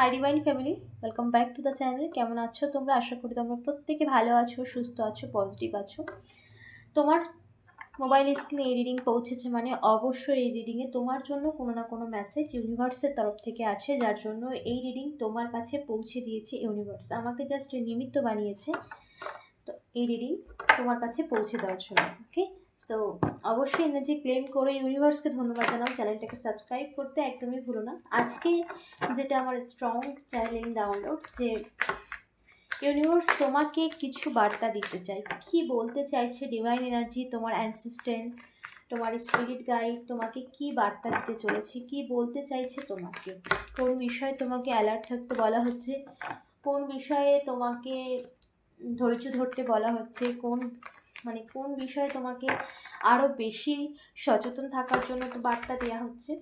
Hi divine family welcome back to the channel কেমন আছো তোমরা? আশা করি তোমরা প্রত্যেকে ভালো আছো, সুস্থ আছো পজিটিভ আছো। তোমার মোবাইল স্ক্রিনে এই রিডিং পৌঁছেছে মানে অবশ্যই এই রিডিংয়ে তোমার জন্য কোনো না কোনো মেসেজ ইউনিভার্সের তরফ থেকে আছে, যার জন্য এই রিডিং তোমার কাছে পৌঁছে দিয়েছে ইউনিভার্স আমাকে জাস্ট নিমিত্ত বানিয়েছে, তো এই রিডিং তোমার কাছে পৌঁছে দেওয়ার জন্য ওকে সো অবশ্যই এনার্জি ক্লেম করে ইউনিভার্সকে ধন্যবাদ জানাও চ্যানেলটাকে সাবস্ক্রাইব করতে একদমই ভুলো না। আজকে যেটা আমার স্ট্রং চ্যানেলিং ডাউনলোড যে ইউনিভার্স তোমাকে কিছু বার্তা দিতে চাই কি বলতে চাইছে ডিভাইন এনার্জি তোমার অ্যানসিস্ট্যান্ট তোমার স্পিরিট গাইড তোমাকে কি বার্তা দিতে চলেছে, কি বলতে চাইছে তোমাকে? কোন বিষয়ে তোমাকে অ্যালার্ট থাকতে বলা হচ্ছে? কোন বিষয়ে তোমাকে ধৈর্য ধরতে বলা হচ্ছে? কোন মানে কোন বিষয়ে তোমাকে আরও বেশি সচেতন থাকার জন্য তো বার্তা দেওয়া হচ্ছে?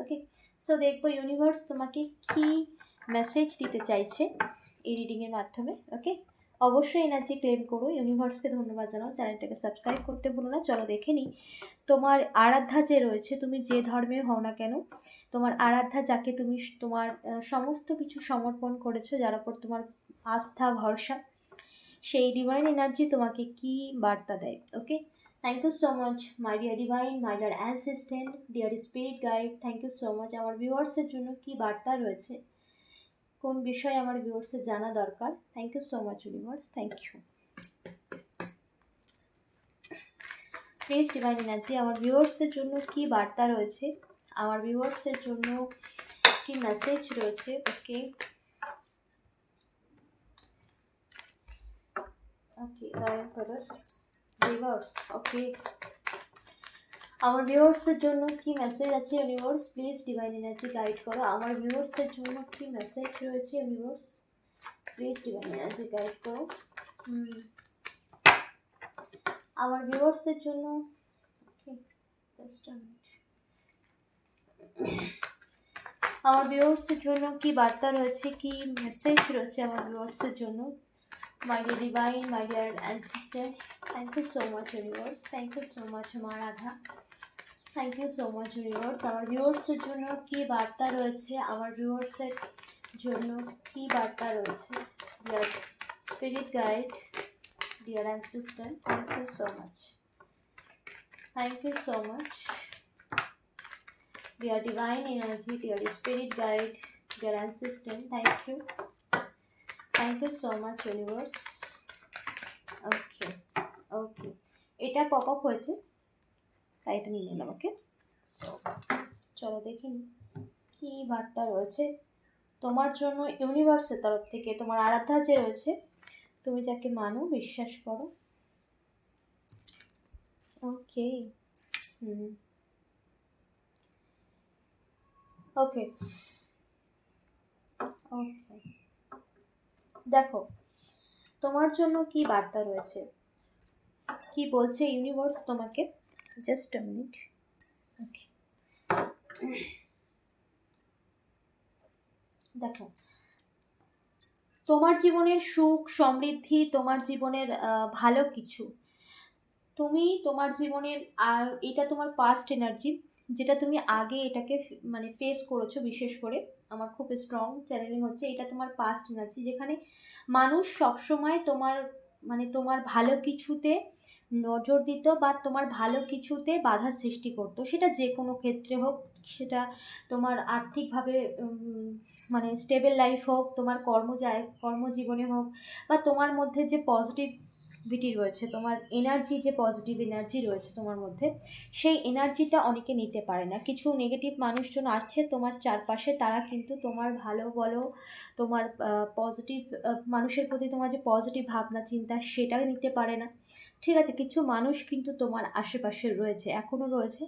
ওকে সো দেখব ইউনিভার্স তোমাকে কি মেসেজ দিতে চাইছে এই রিডিংয়ের মাধ্যমে ওকে অবশ্যই এনার্জি ক্লেম করো। ইউনিভার্সকে ধন্যবাদ জানাও। চ্যানেলটাকে সাবস্ক্রাইব করতে ভুলো না। চলো দেখে নিই, তোমার আরাধ্যা যে রয়েছে, তুমি যে ধর্মে হও না কেন, তোমার আরাধ্যা যাকে তুমি তোমার সমস্ত কিছু সমর্পণ করেছ, যার ওপর তোমার আস্থা, ভরসা সেই ডিভাইন এনার্জি তোমাকে কি বার্তা দেয় okay thank you so much my dear divine my dear assistant dear spirit guide thank you so much আমার ভিউয়ার্সের জন্য কি বার্তা রয়েছে, কোন বিষয়ে আমার ভিউয়ার্সের জানা দরকার? Thank you so much universe thank you please divine energy আমার ভিউয়ার্সের জন্য কি বার্তা রয়েছে? আমার ভিউয়ার্সের জন্য কি মেসেজ রয়েছে okay okay royal colour reverse okay আমার ভিউয়ার্সের জন্য কি মেসেজ আছে universe please divine energy guide করো। আমার ভিউয়ার্সের জন্য কি মেসেজ রয়েছে universe please divine energy guide করো। আমার ভিউয়ার্সের জন্য আমার ভিউয়ার্সের জন্য কি বার্তা রয়েছে কি মেসেজ রয়েছে আমার ভিউয়ার্সের জন্য? My dear divine my dear ancestor thank you so much universe thank you so much আমার thank you so much universe আমার ভিউয়ার্সের জন্য কি বার্তা রয়েছে? আমার ভিউয়ার্সের জন্য কি বার্তা রয়েছে? Dear spirit guide dear ancestor thank you so much thank you so much dear divine energy dear spirit guide dear assistant thank you thank you so much universe okay okay এটা পপ আপ হয়েছে, তাই এটা নিয়ে নিলাম okay so চলো দেখি কী বার্তা রয়েছে। তোমার জন্য ইউনিভার্সের তরফ থেকে, তোমার আরাধ্যা যে রয়েছে, তুমি যাকে মানো, বিশ্বাস করো। ওকে হুম। ওকে ওকে দেখো তোমার জন্য কি বার্তা রয়েছে? কি বলছে ইউনিভার্স তোমাকে? জাস্ট আ মিনিট ওকে দেখো তোমার জীবনের সুখ সমৃদ্ধি তোমার জীবনের ভালো কিছু তুমি তোমার জীবনের এটা তোমার পাস্ট এনার্জি যেটা তুমি আগে এটাকে মানে ফেস করেছ বিশেষ করে, আমার খুব স্ট্রং চ্যানেলিং হচ্ছে, এটা তোমার পাস্ট এনার্জি যেখানে মানুষ সবসময় তোমার মানে তোমার ভালো কিছুতে নজর দিত বা তোমার ভালো কিছুতে বাধা সৃষ্টি করতো। সেটা যে কোনো ক্ষেত্রে হোক, সেটা তোমার আর্থিকভাবে মানে স্টেবল লাইফ হোক, তোমার কর্ম যায় কর্মজীবনে হোক, বা তোমার মধ্যে যে পজিটিভিটি রয়েছে, তোমার এনার্জি যে পজিটিভ এনার্জি রয়েছে তোমার মধ্যে, সেই এনার্জিটা অনেকে নিতে পারে না। কিছু নেগেটিভ মানুষজন আছে তোমার চারপাশে, তারা কিন্তু তোমার ভালো বলো, তোমার পজিটিভ মানুষের প্রতি তোমার যে পজিটিভ ভাবনা, চিন্তা, সেটা নিতে পারে না। ঠিক আছে, কিছু মানুষ কিন্তু তোমার আশেপাশে রয়েছে এখনও রয়েছে।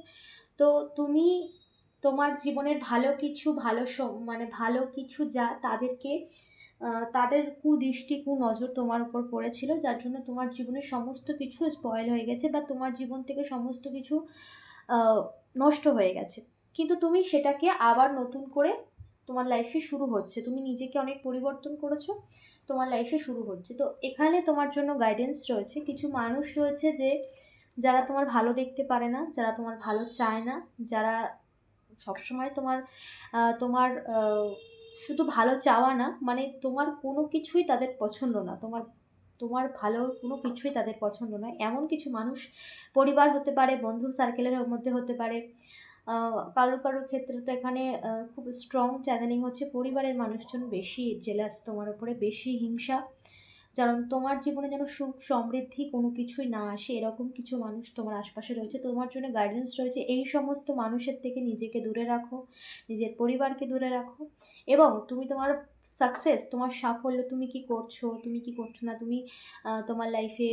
তো তুমি তোমার জীবনের ভালো কিছু, ভালো মানে ভালো কিছু যা তাদেরকে তাদের কুদৃষ্টি, কুনজর তোমার উপর পড়েছিল, যার জন্য তোমার জীবনের সমস্ত কিছু স্পয়েল হয়ে গেছে বা তোমার জীবন থেকে সমস্ত কিছু নষ্ট হয়ে গেছে। কিন্তু তুমি সেটাকে আবার নতুন করে তোমার লাইফে শুরু হচ্ছে। তুমি নিজেকে অনেক পরিবর্তন করেছ, তোমার লাইফে শুরু হচ্ছে। তো এখানে তোমার জন্য গাইডেন্স রয়েছে। কিছু মানুষ রয়েছে যে, যারা তোমার ভালো দেখতে পারে না, যারা তোমার ভালো চায় না, যারা সবসময় তোমার তোমার শুধু ভালো চাওয়া না মানে তোমার কোনো কিছুই তাদের পছন্দ না, তোমার তোমার ভালো কোনো কিছুই তাদের পছন্দ নয় এমন কিছু মানুষ পরিবার হতে পারে, বন্ধু সার্কেলের মধ্যে হতে পারে কারোর কারোর ক্ষেত্রে তো এখানে খুব স্ট্রং চ্যানেলিং হচ্ছে পরিবারের মানুষজন বেশি জেলাস তোমার উপরে বেশি, হিংসা। কারণ তোমার জীবনে যেন সুখ সমৃদ্ধি কোনো কিছুই না আসে, এরকম কিছু মানুষ তোমার আশপাশে রয়েছে। তোমার জন্য গাইডেন্স রয়েছে। এই সমস্ত মানুষের থেকে নিজেকে দূরে রাখো, নিজের পরিবারকে দূরে রাখো এবং তুমি তোমার সাকসেস তোমার সাফল্য তুমি কি করছ, তুমি কি করছ না, তুমি তোমার লাইফে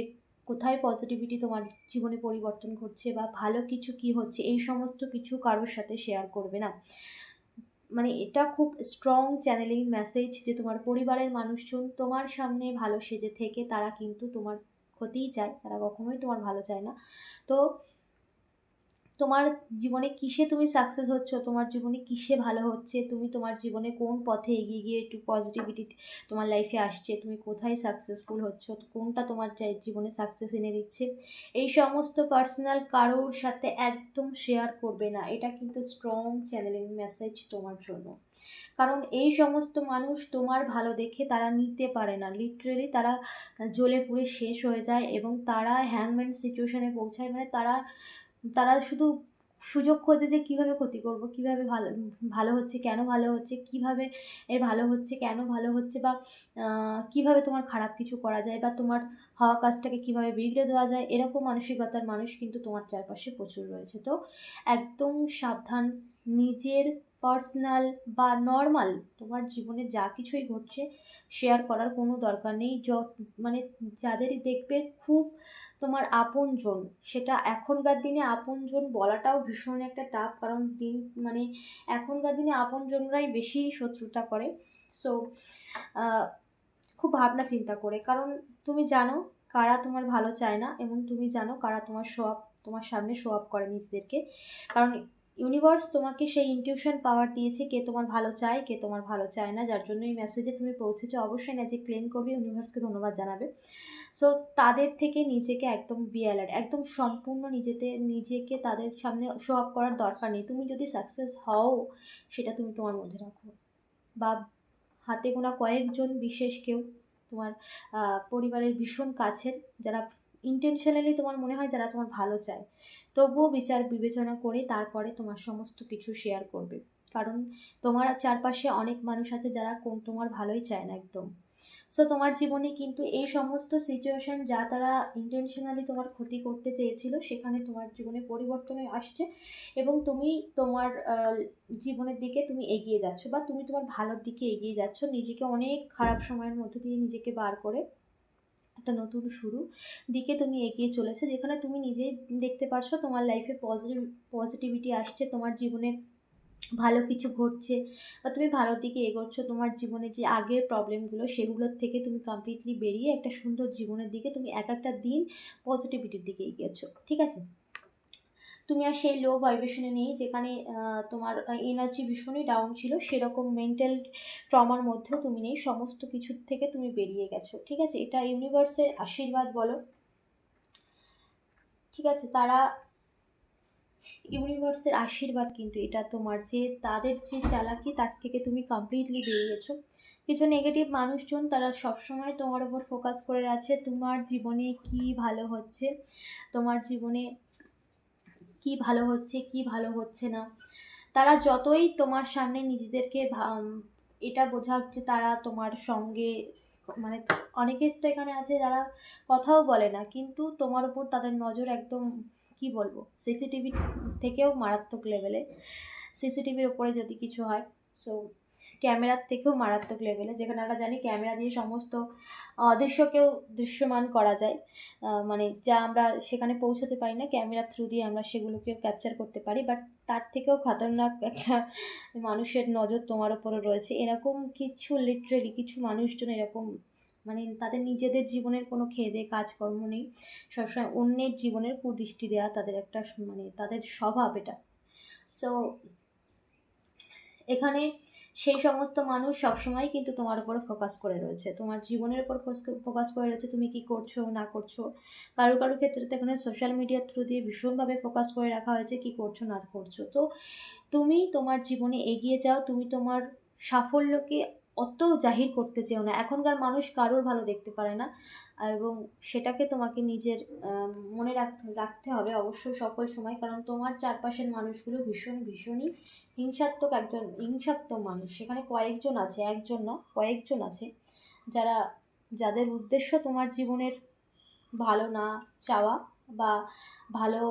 কোথায় পজিটিভিটি তোমার জীবনে পরিবর্তন ঘটছে বা ভালো কিছু কি হচ্ছে, এই সমস্ত কিছু কারোর সাথে শেয়ার করবে না। মানে এটা খুব স্ট্রং চ্যানেলিং মেসেজ যে তোমার পরিবারের মানুষজন তোমার সামনে ভালো সেজে থেকে তারা কিন্তু তোমার ক্ষতিই চায়। তারা কখনোই তোমার ভালো চায় না। তো তোমার জীবনে কিসে তুমি সাকসেস হচ্ছ? তোমার জীবনে কিসে ভালো হচ্ছে? তুমি তোমার জীবনে কোন পথে এগিয়ে গিয়ে একটু পজিটিভিটি তোমার লাইফে আসছে? তুমি কোথায় সাকসেসফুল হচ্ছ? কোনটা তোমার জীবনে সাকসেস এনে দিচ্ছে? এই সমস্ত পার্সোনাল কারোর সাথে একদম শেয়ার করবে না। এটা কিন্তু স্ট্রং চ্যানেলিং মেসেজ তোমার জন্য। কারণ এই সমস্ত মানুষ তোমার ভালো দেখে তারা নিতে পারে না। লিটারেলি তারা জ্বলে পুড়ে শেষ হয়ে যায় এবং তারা হ্যাংম্যান সিচুয়েশানে পৌঁছায়। মানে তারা তারা শুধু সুযোগ খোঁজে যে কীভাবে ক্ষতি করব, কীভাবে ভালো ভালো হচ্ছে, কেন ভালো হচ্ছে, কীভাবে এর ভালো হচ্ছে, কেন ভালো হচ্ছে বা কীভাবে তোমার খারাপ কিছু করা যায় বা তোমার হওয়া কাজটাকে কীভাবে বিগড়ে দেওয়া যায়, এরকম মানসিকতার মানুষ কিন্তু তোমার চারপাশে প্রচুর রয়েছে। তো একদম সাবধান, নিজের পার্সোনাল বা নর্মাল তোমার জীবনে যা কিছুই ঘটছে শেয়ার করার কোনো দরকার নেই। য মানে যাদের দেখবে খুব তোমার আপনজন, সেটা এখনকার দিনে আপনজন বলাটাও ভীষণ একটা টাফ কারণ দিন মানে এখনকার দিনে আপনজনরাই বেশি শত্রুতা করে। সো খুব ভাবনা চিন্তা করে। কারণ তুমি জানো কারা তোমার ভালো চায় না এবং তুমি জানো কারা তোমার শো তোমার সামনে শো আপ করে নিজেদেরকে। কারণ ইউনিভার্স তোমাকে সেই ইনটিউশন পাওয়ার দিয়েছে কে তোমার ভালো চায়, কে তোমার ভালো চায় না। যার জন্য এই মেসেজে তুমি পৌঁছেছো। অবশ্যই না যে ক্লেম করবে ইউনিভার্সকে ধন্যবাদ জানাবে। সো তাদের থেকে নিজেকে একদম বিয়ালার একদম সম্পূর্ণ নিজেতে, নিজেকে তাদের সামনে শো আপ করার দরকার নেই। তুমি যদি সাকসেস হও, সেটা তুমি তোমার মধ্যে রাখো। বা হাতে গোনা কয়েকজন বিশেষ কেউ তোমার পরিবারের ভীষণ কাছের, যারা ইন্টেনশনালি তোমার মনে হয় যারা তোমার ভালো চায় তবুও বিচার বিবেচনা করে তারপরে তোমার সমস্ত কিছু শেয়ার করবে। কারণ তোমার চারপাশে অনেক মানুষ আছে যারা কোন তোমার ভালোই চায় না একদম। সো তোমার জীবনে কিন্তু এই সমস্ত সিচুয়েশন যা তারা ইন্টেনশনালি তোমার ক্ষতি করতে চেয়েছিল, সেখানে তোমার জীবনে পরিবর্তনে আসছে এবং তুমি তোমার জীবনের দিকে তুমি এগিয়ে যাচ্ছ বা তুমি তোমার ভালোর দিকে এগিয়ে যাচ্ছ। নিজেকে অনেক খারাপ সময়ের মধ্যে দিয়ে নিজেকে বার করে একটা নতুন শুরু। দিকে তুমি এগিয়ে চলেছে, যেখানে তুমি নিজেই দেখতে পারছ তোমার লাইফে পজিটিভ পজিটিভিটি আসছে, তোমার জীবনে ভালো কিছু ঘটছে বা তুমি ভালোর দিকে এগোচ্ছ, তোমার জীবনে যে আগের প্রবলেমগুলো সেগুলোর থেকে তুমি কমপ্লিটলি বেরিয়ে একটা সুন্দর জীবনের দিকে তুমি এক একটা দিন পজিটিভিটির দিকে এগিয়েছো, ঠিক আছে? তুমি আর সেই লো ভাইব্রেশনে নেই, যেখানে তোমার এনার্জি ভীষণই ডাউন ছিল, সেরকম মেন্টাল ট্রমার মধ্যেও তুমি নেই, সমস্ত কিছুর থেকে তুমি বেরিয়ে গেছো, ঠিক আছে? এটা ইউনিভার্সের আশীর্বাদ বলো। ঠিক আছে, তারা ইউনিভার্সের আশীর্বাদ কিন্তু এটা তোমার যে তাদের যে চালাকি, তার থেকে তুমি কমপ্লিটলি বেরিয়েছো কিছু নেগেটিভ মানুষজন, তারা সবসময় তোমার ওপর ফোকাস করে আছে, তোমার জীবনে কি ভালো হচ্ছে, তোমার জীবনে কি ভালো হচ্ছে, কি ভালো হচ্ছে না। তারা যতই তোমার সামনে নিজেদেরকে এটা বোঝা হচ্ছে তারা তোমার সঙ্গে মানে অনেকের তো এখানে আছে যারা কথাও বলে না, কিন্তু তোমার উপর তাদের নজর একদম, কি বলব সিসিটিভি থেকেও মারাত্মক লেভেলে সিসিটিভির ওপরে যদি কিছু হয় সো ক্যামেরার থেকেও মারাত্মক লেভেলে যেখানে আমরা জানি ক্যামেরা দিয়ে সমস্ত অদৃশ্যকেও দৃশ্যমান করা যায়। মানে যা আমরা সেখানে পৌঁছাতে পারি না ক্যামেরার থ্রু দিয়ে আমরা সেগুলোকে ক্যাপচার করতে পারি বাট তার থেকেও খতরনাক একটা মানুষের নজর তোমার ওপরে রয়েছে। এরকম কিছু লিটারেলি কিছু মানুষজন এরকম মানে তাদের নিজেদের জীবনের কোনো খেয়ে কাজকর্ম নেই। সবসময় অন্যের জীবনের কুদৃষ্টি দেওয়া তাদের একটা মানে তাদের স্বভাব এটা। সো এখানে সেই সমস্ত মানুষ সবসময় কিন্তু তোমার উপর ফোকাস করে রয়েছে। তোমার জীবনের উপর ফোকাস করে রয়েছে, তুমি কি করছ, না করছ। কারও কারও ক্ষেত্রে তো এখানে সোশ্যাল মিডিয়ার থ্রু দিয়ে ভীষণভাবে ফোকাস করে রাখা হয়েছে কি করছ, না করছ। তো তুমি তোমার জীবনে এগিয়ে যাও, তুমি তোমার সাফল্যকে অত জাহির করতে চেও না। এখনকার মানুষ কারোর ভালো দেখতে পারে না এবং সেটাকে তোমাকে নিজের মনে রাখতে রাখতে হবে অবশ্যই সকল সময়। কারণ তোমার চারপাশের মানুষগুলো ভীষণ, ভীষণই হিংসাত্মক একজন, হিংসাত্মক মানুষ। সেখানে কয়েকজন আছে, একজন না, কয়েকজন আছে যারা, যাদের উদ্দেশ্য তোমার জীবনের ভালো না চাওয়া বা ভালো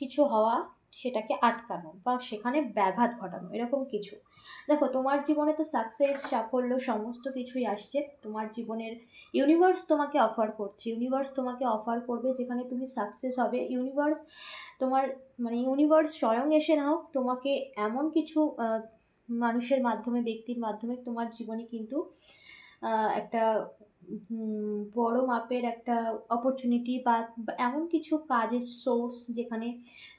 কিছু হওয়া সেটাকে আটকানো বা সেখানে ব্যাঘাত ঘটানো, এরকম কিছু। দেখো, তোমার জীবনে তো সাকসেস সাফল্য সমস্ত কিছুই আসছে। তোমার জীবনের ইউনিভার্স তোমাকে অফার করছে। ইউনিভার্স তোমাকে অফার করবে যেখানে তুমি সাকসেস হবে। ইউনিভার্স তোমার মানে ইউনিভার্স স্বয়ং এসে নাও তোমাকে এমন কিছু মানুষের মাধ্যমে, ব্যক্তির মাধ্যমে তোমার জীবনে কিন্তু একটা বড় মাপের একটা অপরচুনিটি বা এমন কিছু কাজের সোর্স যেখানে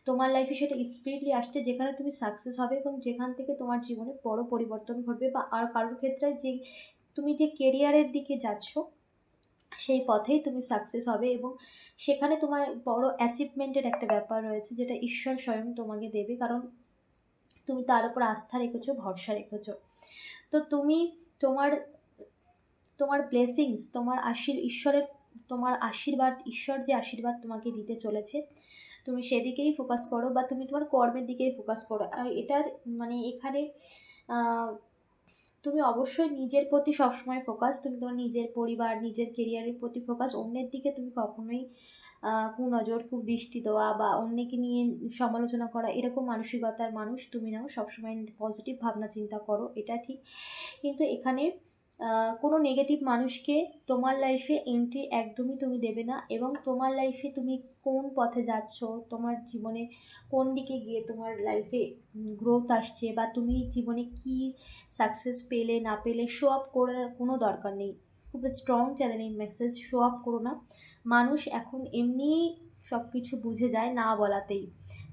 তোমার লাইফে সেটা স্পিডলি আসছে, যেখানে তুমি সাকসেস হবে এবং যেখান থেকে তোমার জীবনে বড় পরিবর্তন ঘটবে বা আর কারোর ক্ষেত্রে যে তুমি যে কেরিয়ারের দিকে যাচ্ছ, সেই পথেই তুমি সাকসেস হবে এবং সেখানে তোমার বড় অ্যাচিভমেন্টের একটা ব্যাপার রয়েছে যেটা ঈশ্বর স্বয়ং তোমাকে দেবে কারণ তুমি তার উপর আস্থা রেখেছো, ভরসা রেখেছো। তো তুমি তোমার তোমার ব্লেসিংস তোমার আশীর, ঈশ্বরের, তোমার আশীর্বাদ, ঈশ্বর যে আশীর্বাদ তোমাকে দিতে চলেছে, তুমি সেদিকেই ফোকাস করো বা তুমি তোমার কর্মের দিকেই ফোকাস করো। আর এটার মানে এখানে তুমি অবশ্যই নিজের প্রতি সবসময় ফোকাস তুমি তোমার নিজের পরিবার, নিজের কেরিয়ারের প্রতি ফোকাস অন্যের দিকে তুমি কখনোই কুনজর, কুদৃষ্টি দেওয়া বা অন্যকে নিয়ে সমালোচনা করা, এরকম মানসিকতার মানুষ তুমি নাও। সবসময় পজিটিভ ভাবনা চিন্তা করো, এটা ঠিক। কিন্তু এখানে কোনো নেগেটিভ মানুষকে তোমার লাইফে এন্ট্রি একদমই তুমি দেবে না এবং তোমার লাইফে তুমি কোন পথে যাচ্ছ, তোমার জীবনে কোন দিকে গিয়ে তোমার লাইফে গ্রোথ আসছে বা তুমি জীবনে কি সাকসেস পেলে, না পেলে শো আপ করার কোনো দরকার নেই। খুব strong channelling message show up করো না। মানুষ এখন এমনিই সব কিছু বুঝে যায় না বলাতেই।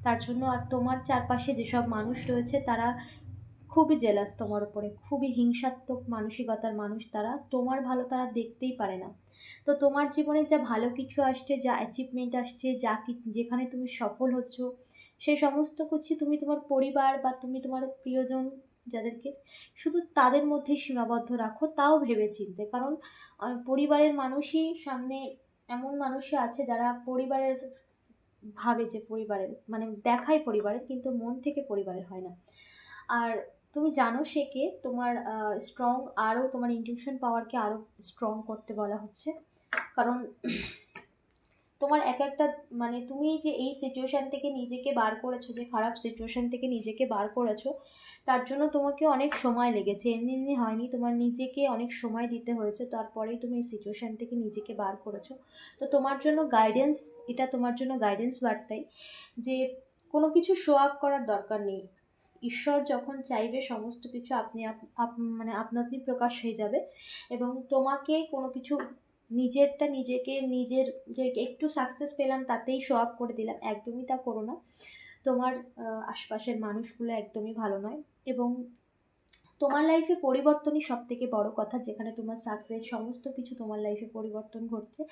তার জন্য আর তোমার চারপাশে যেসব মানুষ রয়েছে তারা খুবই জেলাস তোমার উপরে, খুবই হিংসাত্মক মানসিকতার মানুষ তারা, তোমার ভালো তারা দেখতেই পারে না। তো তোমার জীবনে যা ভালো কিছু আসছে, যা অ্যাচিভমেন্ট আসছে, যা যেখানে তুমি সফল হচ্ছ, সেই সমস্ত কিছু তুমি তোমার পরিবার বা তুমি তোমার প্রিয়জন যাদেরকে শুধু তাদের মধ্যেই সীমাবদ্ধ রাখো, তাও ভেবে চিনতে কারণ পরিবারের মানুষই সামনে এমন মানুষই আছে যারা পরিবারের ভাবে যে পরিবারের মানে দেখায় পরিবারের, কিন্তু মন থেকে পরিবারের হয় না। আর তুমি জানো সে কে? তোমার স্ট্রং আরও তোমার ইনটিউশন পাওয়ারকে আরও স্ট্রং করতে বলা হচ্ছে। কারণ তোমার এক একটা মানে তুমি যে এই সিচুয়েশান থেকে নিজেকে বার করেছ, যে খারাপ সিচুয়েশান থেকে নিজেকে বার করেছ, তার জন্য তোমাকে অনেক সময় লেগেছে। এমনি এমনি হয়নি, তোমার নিজেকে অনেক সময় দিতে হয়েছে, তারপরেই তুমি এই সিচুয়েশান থেকে নিজেকে বার করেছ। তো তোমার জন্য গাইডেন্স এটা তোমার জন্য গাইডেন্স বার্তাই, যে কোনো কিছু শো আপ করার দরকার নেই। ঈশ্বর যখন চাইবে সমস্ত কিছু, আপনি আপ- আপ- মানে আপনি প্রকাশ হয়ে যাবে। এবং তোমাকে কোনো কিছু নিজেরটা নিজেকে নিজের যে একটু সাকসেস পেলাম, তাতেই শো আপ করে দিলাম। একদমই তা করো না। তোমার আশপাশের মানুষগুলো একদমই ভালো নয়। এবং তোমার লাইফে পরিবর্তনই সব থেকে বড় কথা, যেখানে তোমার সাকসেস সমস্ত কিছু তোমার লাইফে পরিবর্তন ঘটছে।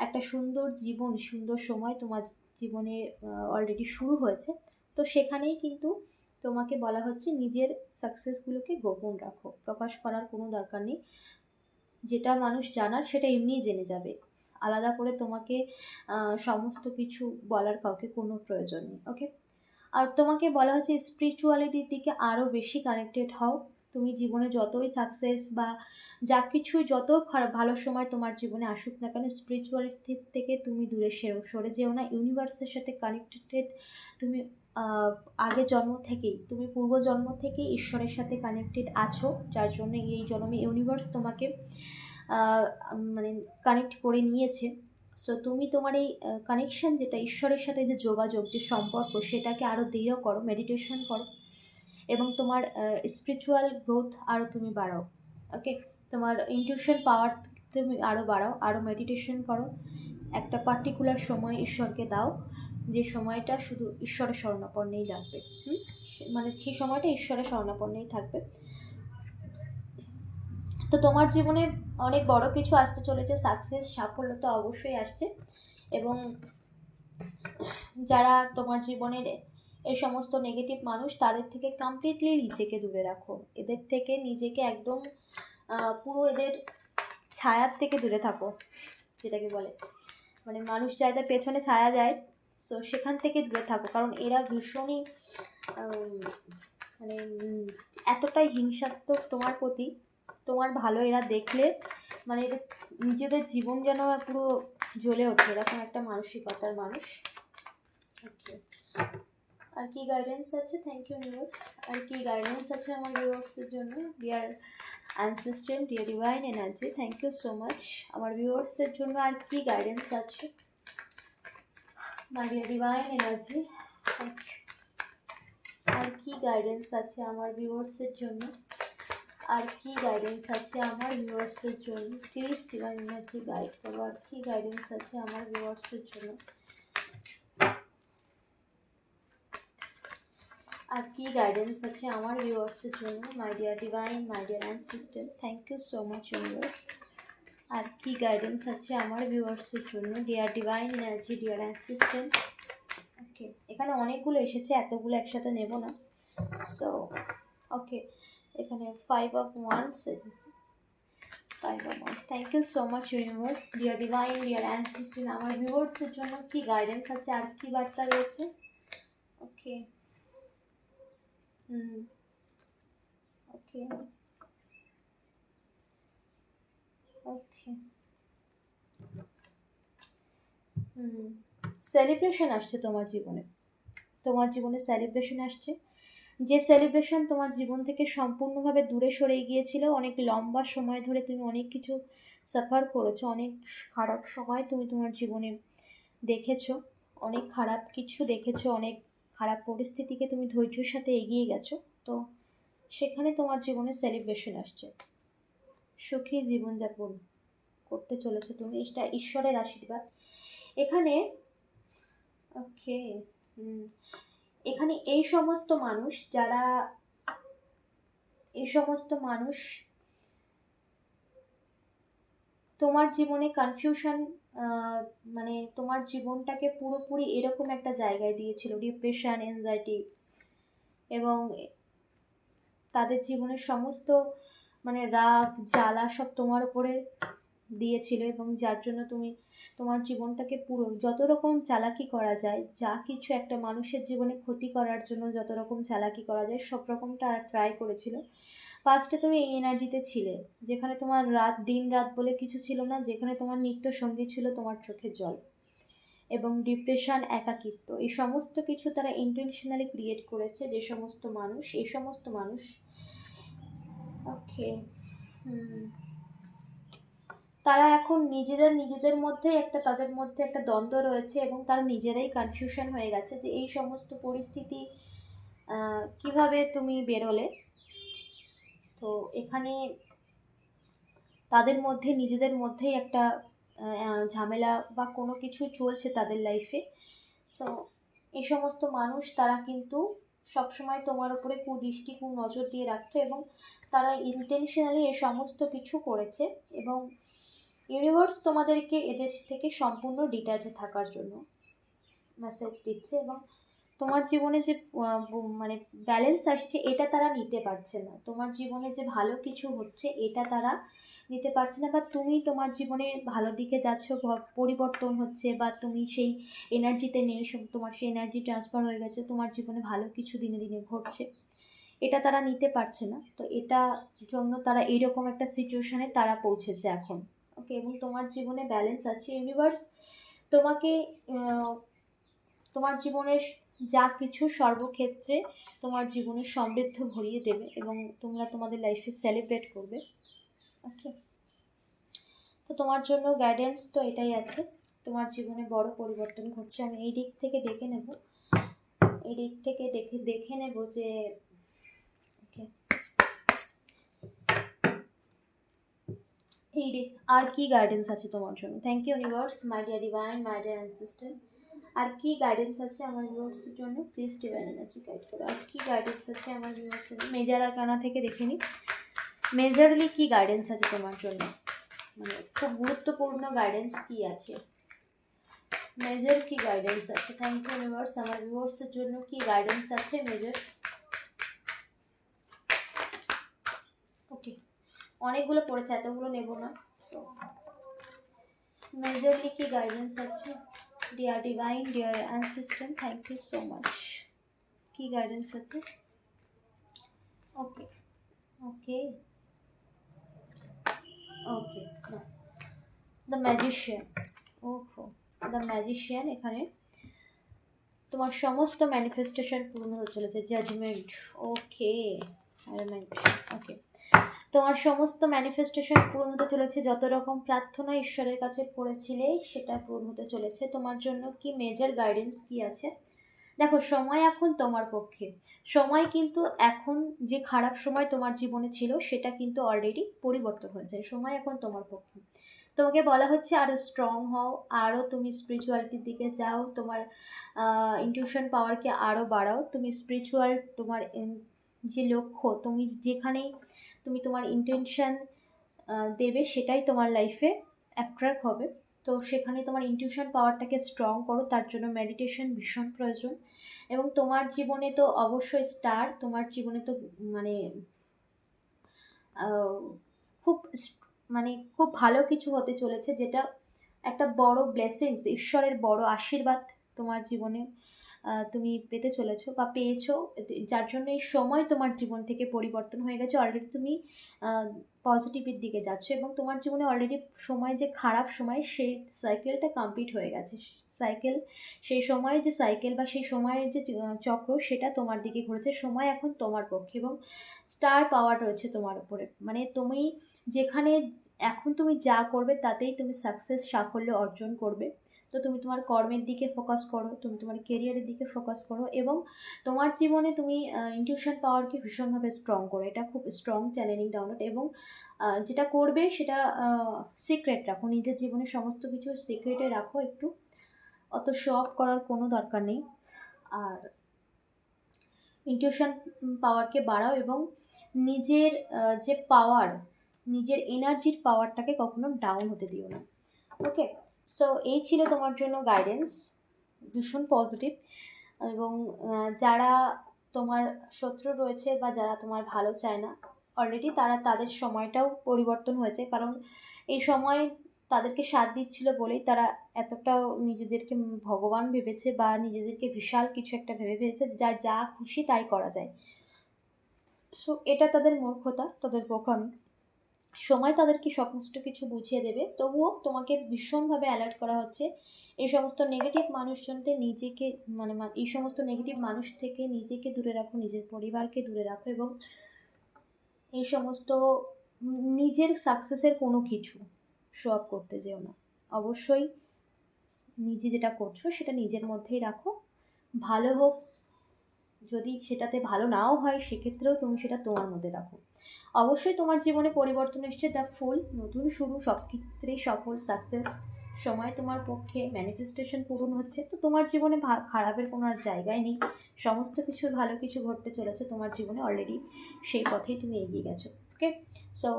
একটা সুন্দর জীবন, সুন্দর সময় তোমার জীবনে অলরেডি শুরু হয়েছে। তো সেখানেই কিন্তু তোমাকে বলা হচ্ছে নিজের সাকসেসগুলোকে গোপন রাখো। প্রকাশ করার কোনো দরকার নেই। যেটা মানুষ জানার সেটা এমনিই জেনে যাবে। আলাদা করে তোমাকে সমস্ত কিছু বলার কাউকে কোনো প্রয়োজন নেই ওকে আর তোমাকে বলা হচ্ছে স্পিরিচুয়ালিটির দিকে আরও বেশি কানেক্টেড হও। তুমি জীবনে যতই সাকসেস বা যা কিছুই যত ভালো সময় তোমার জীবনে আসুক না কেন স্পিরিচুয়ালিটির থেকে তুমি দূরে সরে যেও না। ইউনিভার্সের সাথে কানেক্টেড তুমি আগে জন্ম থেকেই, তুমি পূর্ব জন্ম থেকেই ঈশ্বরের সাথে কানেক্টেড আছো, যার জন্য এই জন্মে ইউনিভার্স তোমাকে মানে কানেক্ট করে নিয়েছে। সো তুমি তোমার এই কানেকশন যেটা ঈশ্বরের সাথে যে যোগাযোগ, যে সম্পর্ক, সেটাকে আরও দৃঢ় করো মেডিটেশন করো এবং তোমার স্পিরিচুয়াল গ্রোথ আরও তুমি বাড়াও। ওকে তোমার ইনটিউশন পাওয়ার তুমি আরও বাড়াও আরও মেডিটেশন করো। একটা পার্টিকুলার সময় ঈশ্বরকে দাও। যে সময়টা শুধু ঈশ্বরের শরণাপন্নেই লাগবে মানে সেই সময়টা ঈশ্বরের শরণাপন্নেই থাকবে। তো তোমার জীবনে অনেক বড় কিছু আসতে চলেছে সাকসেস সাফল্য তো অবশ্যই আসছে এবং যারা তোমার জীবনের এই সমস্ত নেগেটিভ মানুষ, তাদের থেকে কমপ্লিটলি নিজেকে দূরে রাখো। এদের থেকে নিজেকে একদম পুরো এদের ছায়ার থেকে দূরে থাকো, যেটাকে বলে। মানে মানুষ যাদের পেছনে ছায়া যায় সো সেখান থেকে দূরে থাকো। কারণ এরা ভীষণই মানে এতটাই হিংসাত্মক তোমার প্রতি। তোমার ভালো এরা দেখলে মানে এদের নিজেদের জীবন যেন পুরো জ্বলে ওঠে। এরকম একটা মানসিকতার মানুষ। আর কি গাইডেন্স আছে? থ্যাংক ইউ নিউজ আর কি গাইডেন্স আছে আমার ভিউয়ার্সের জন্য? Dear assistant dear divine energy thank you so much আমার ভিউয়ার্সের জন্য আর কি গাইডেন্স আছে? ডিয়ার ডিভাইন এনার্জি আর কি গাইডেন্স আছে আমার ভিউয়ার্সের জন্য? আর কি গাইডেন্স আছে আমার ভিউয়ার্সের জন্য? প্লিজ ডিভাইন এনার্জি গাইড করো। আর কি গাইডেন্স আছে আমার ভিউয়ার্সের জন্য? আর কি গাইডেন্স আছে আমার ভিউয়ার্সের জন্য? My dear divine my dear assistant thank you so much universe আর কি গাইডেন্স আছে আমার ভিউয়ার্সের জন্য? Dear divine energy dear assistant okay এখানে অনেকগুলো এসেছে, এতগুলো একসাথে নেব না। সো ওকে এখানে five of wands five of wands thank you so much universe dear divine dear assistant আমার ভিউয়ার্সের জন্য কি গাইডেন্স আছে আর কি বার্তা রয়েছে? ওকে হুম ওকে ওকে হুম সেলিব্রেশন আসছে তোমার জীবনে। তোমার জীবনে সেলিব্রেশন আসছে। যে সেলিব্রেশন তোমার জীবন থেকে সম্পূর্ণভাবে দূরে সরে গিয়েছিল, অনেক লম্বা সময় ধরে তুমি অনেক কিছু সাফার করেছ, অনেক খারাপ সময় তুমি তোমার জীবনে দেখেছ, অনেক খারাপ কিছু দেখেছ, অনেক খারাপ পরিস্থিতিকে তুমি ধৈর্যের সাথে এগিয়ে গেছো। তো সেখানে তোমার জীবনে সেলিব্রেশন আসছে। সুখী জীবনযাপন করতে চলেছো তুমি। এটা ঈশ্বরের আশীর্বাদ। এখানে, ওকে এখানে এই সমস্ত মানুষ যারা, এই সমস্ত মানুষ তোমার জীবনে কনফিউশন মানে তোমার জীবনটাকে পুরোপুরি এরকম একটা জায়গায় দিয়েছিল ডিপ্রেশন এনজাইটি এবং তাদের জীবনের সমস্ত মানে রাগ, জ্বালা সব তোমার উপরে দিয়েছিল এবং যার জন্য তুমি তোমার জীবনটাকে পুরো, যত রকম চালাকি করা যায়, যা কিছু একটা মানুষের জীবনে ক্ষতি করার জন্য যত রকম চালাকি করা যায়, সব রকমটা ট্রাই করেছিল। ফার্স্টে তুমি এই এনার্জিতে ছিলে, যেখানে তোমার রাত, দিন রাত বলে কিছু ছিল না, যেখানে তোমার নিত্য সঙ্গী ছিল তোমার চোখের জল এবং ডিপ্রেশন একাকিত্ব, এই সমস্ত কিছু তারা ইন্টেনশনালি ক্রিয়েট করেছে, যে সমস্ত মানুষ, এই সমস্ত মানুষ ওকে তারা এখন নিজেদের নিজেদের মধ্যে একটা, তাদের মধ্যে একটা দ্বন্দ্ব রয়েছে এবং তারা নিজেরাই কনফিউশন হয়ে গেছে যে এই সমস্ত পরিস্থিতি কীভাবে তুমি বেরোলে? তো এখানে তাদের মধ্যে, নিজেদের মধ্যেই একটা ঝামেলা বা কোনো কিছু চলছে তাদের লাইফে সো এই সমস্ত মানুষ তারা কিন্তু সবসময় তোমার উপরে কুদৃষ্টি কু নজর দিয়ে রাখতো এবং তারা ইন্টেনশনালি এ সমস্ত কিছু করেছে এবং ইউনিভার্স তোমাদেরকে এদের থেকে সম্পূর্ণ ডিট্যাচে থাকার জন্য মেসেজ দিচ্ছে এবং তোমার জীবনে যে মানে ব্যালেন্স আসছে এটা তারা নিতে পারছে না। তোমার জীবনে যে ভালো কিছু হচ্ছে এটা তারা নিতে পারছে না বা তুমি তোমার জীবনে ভালো দিকে যাচ্ছ পরিবর্তন হচ্ছে বা তুমি সেই এনার্জিতে নেই তোমার সেই এনার্জি ট্রান্সফার হয়ে গেছে, তোমার জীবনে ভালো কিছু দিনে দিনে ঘটছে। এটা তারা নিতে পারছে না। তো এটা জন্য তারা এইরকম একটা সিচুয়েশানে তারা পৌঁছেছে এখন। ওকে এবং তোমার জীবনে ব্যালেন্স আছে ইউনিভার্স তোমাকে তোমার জীবনের যা কিছু সর্বক্ষেত্রে তোমার জীবনে সমৃদ্ধ ভরিয়ে দেবে এবং তোমরা তোমাদের লাইফে সেলিব্রেট করবে। ওকে তো তোমার জন্য গাইডেন্স তো এটাই আছে। তোমার জীবনে বড় পরিবর্তন ঘটছে। আমি এই দিক থেকে দেখে নেব। এই দিক থেকে দেখে দেখে নেব যে ওকে এই দিক আর কি গাইডেন্স আছে তোমার জন্য? Thank you universe my dear divine my dear assistant আর কি গাইডেন্স আছে আমার ভিউয়ার্সের জন্য? প্লিজ ডিভাইন এনার্জি গাইড করো। আর কি গাইডেন্স আছে আমার ভিউয়ার্সের মেজার আকানা থেকে দেখে নিই মেজারলি কি গাইডেন্স আছে তোমার জন্য? মানে খুব গুরুত্বপূর্ণ গাইডেন্স কি আছে? মেজর কি গাইডেন্স আছে? থ্যাংক ইউ ইউনিভার্স আমার ভিউয়ার্সের জন্য কি গাইডেন্স আছে? মেজর ওকে অনেকগুলো পড়েছে, এতগুলো নেব না। সো মেজরলি কি গাইডেন্স আছে? Dear divine dear assistant thank you so much কি গাইডেন্স আছে? Okay okay okay the magician ওহো দ্য ম্যাজিশিয়ান এখানে তোমার সমস্ত ম্যানিফেস্টেশন পূর্ণ হতে চলেছে জাজমেন্ট ওকে ওকে তোমার সমস্ত ম্যানিফেস্টেশন পূরণ হতে চলেছে। যত রকম প্রার্থনা ঈশ্বরের কাছে পড়েছিলে, সেটা পূরণ হতে চলেছে। তোমার জন্য কি মেজর গাইডেন্স কি আছে? দেখো, সময় এখন তোমার পক্ষে। সময় কিন্তু এখন যে খারাপ সময় তোমার জীবনে ছিল, সেটা কিন্তু অলরেডি পরিবর্তন হয়েছে। সময় এখন তোমার পক্ষে। তোমাকে বলা হচ্ছে আরও স্ট্রং হও আরও তুমি স্পিরিচুয়ালিটির দিকে যাও, তোমার ইনটিউশন পাওয়ারকে আরও বাড়াও। তুমি স্পিরিচুয়াল তোমার যে লক্ষ্য, তুমি যেখানেই তুমি তোমার ইন্টেনশন দেবে, সেটাই তোমার লাইফে অ্যাট্রাক্ট হবে। তো সেখানে তোমার ইনটিউশন পাওয়ারটাকে স্ট্রং করো, তার জন্য মেডিটেশন ভীষণ প্রয়োজন। এবং তোমার জীবনে তো অবশ্যই স্টার তোমার জীবনে তো মানে খুব মানে খুব ভালো কিছু হতে চলেছে, যেটা একটা বড় ব্লেসিংস ঈশ্বরের বড় আশীর্বাদ তোমার জীবনে তুমি পেতে চলেছো বা পেয়েছ যার জন্য এই সময় তোমার জীবন থেকে পরিবর্তন হয়ে গেছে। অলরেডি তুমি পজিটিভের দিকে যাচ্ছ এবং তোমার জীবনে অলরেডি সময় যে খারাপ সময়, সেই সাইকেলটা কমপ্লিট হয়ে গেছে। সাইকেল সেই সময়ের যে সাইকেল বা সেই সময়ের যে চক্র, সেটা তোমার দিকে ঘুরেছে। সময় এখন তোমার পক্ষে এবং স্টার পাওয়ার রয়েছে তোমার উপরে। মানে তুমি যেখানে এখন তুমি যা করবে, তাতেই তুমি সাকসেস সাফল্য অর্জন করবে। তো তুমি তোমার কর্মের দিকে ফোকাস করো, তুমি তোমার কেরিয়ারের দিকে ফোকাস করো এবং তোমার জীবনে তুমি ইনটিউশন পাওয়ারকে ভীষণভাবে স্ট্রং করো। এটা খুব স্ট্রং চ্যালেঞ্জিং ডাউনলোড এবং যেটা করবে সেটা সিক্রেট রাখো। নিজের জীবনে সমস্ত কিছু সিক্রেটে রাখো। একটু অত শো অফ করার কোনো দরকার নেই। আর ইনটিউশন পাওয়ারকে বাড়াও এবং নিজের যে পাওয়ার নিজের এনার্জির পাওয়ারটাকে কখনো ডাউন হতে দিও না। ওকে সো এই ছিল তোমার জন্য গাইডেন্স ভীষণ পজিটিভ এবং যারা তোমার শত্রু রয়েছে বা যারা তোমার ভালো চায় না অলরেডি তারা তাদের সময়টাও পরিবর্তন হয়েছে। কারণ, এই সময় তাদেরকে সাথ দিচ্ছিল বলেই তারা এতটাও নিজেদেরকে ভগবান ভেবেছে বা নিজেদেরকে বিশাল কিছু একটা ভেবে ফেলেছে যা যা খুশি তাই করা যায়। সো এটা তাদের মূর্খতা, তাদের বোকামি সময় তাদেরকে সমস্ত কিছু বুঝিয়ে দেবে। তবুও তোমাকে ভীষণভাবে অ্যালার্ট করা হচ্ছে, এই সমস্ত নেগেটিভ মানুষজনকে নিজেকে মানে এই সমস্ত নেগেটিভ মানুষ থেকে নিজেকে দূরে রাখো, নিজের পরিবারকে দূরে রাখো এবং এই সমস্ত নিজের সাকসেসের কোনো কিছু শো আপ করতে যেও না। অবশ্যই নিজে যেটা করছ সেটা নিজের মধ্যেই রাখো। ভালো হোক, যদি সেটাতে ভালো নাও হয়, সেক্ষেত্রেও তুমি সেটা তোমার মধ্যে রাখো। অবশ্যই তোমার জীবনে পরিবর্তন এসছে দ্য ফুল নতুন, শুরু সব ক্ষেত্রেই সফল সাকসেস সময় তোমার পক্ষে ম্যানিফেস্টেশন পূরণ হচ্ছে। তো তোমার জীবনে খারাপের কোনো আর জায়গায় নেই। সমস্ত কিছুর ভালো কিছু ঘটতে চলেছে তোমার জীবনে অলরেডি সেই পথেই তুমি এগিয়ে গেছো ওকে সো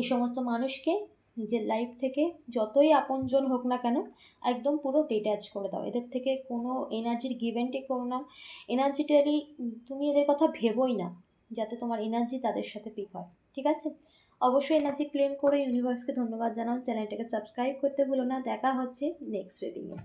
এই সমস্ত মানুষকে, নিজের লাইফ থেকে যতই আপনজন হোক না কেন, একদম পুরো ডিট্যাচ করে দাও। এদের থেকে কোনো এনার্জির গিভ অ্যান্ড টেক করো না। এনার্জিটালি তুমি এদের কথা ভেবোই না। যাতে তোমার এনার্জি তাদের সাথে পিক হয়, ঠিক আছে? অবশ্যই এনার্জি ক্লেম করে ইউনিভার্সকে ধন্যবাদ জানাও। চ্যানেলটাকে সাবস্ক্রাইব করতে ভুলো না। দেখা হচ্ছে নেক্সট রিডিংয়ে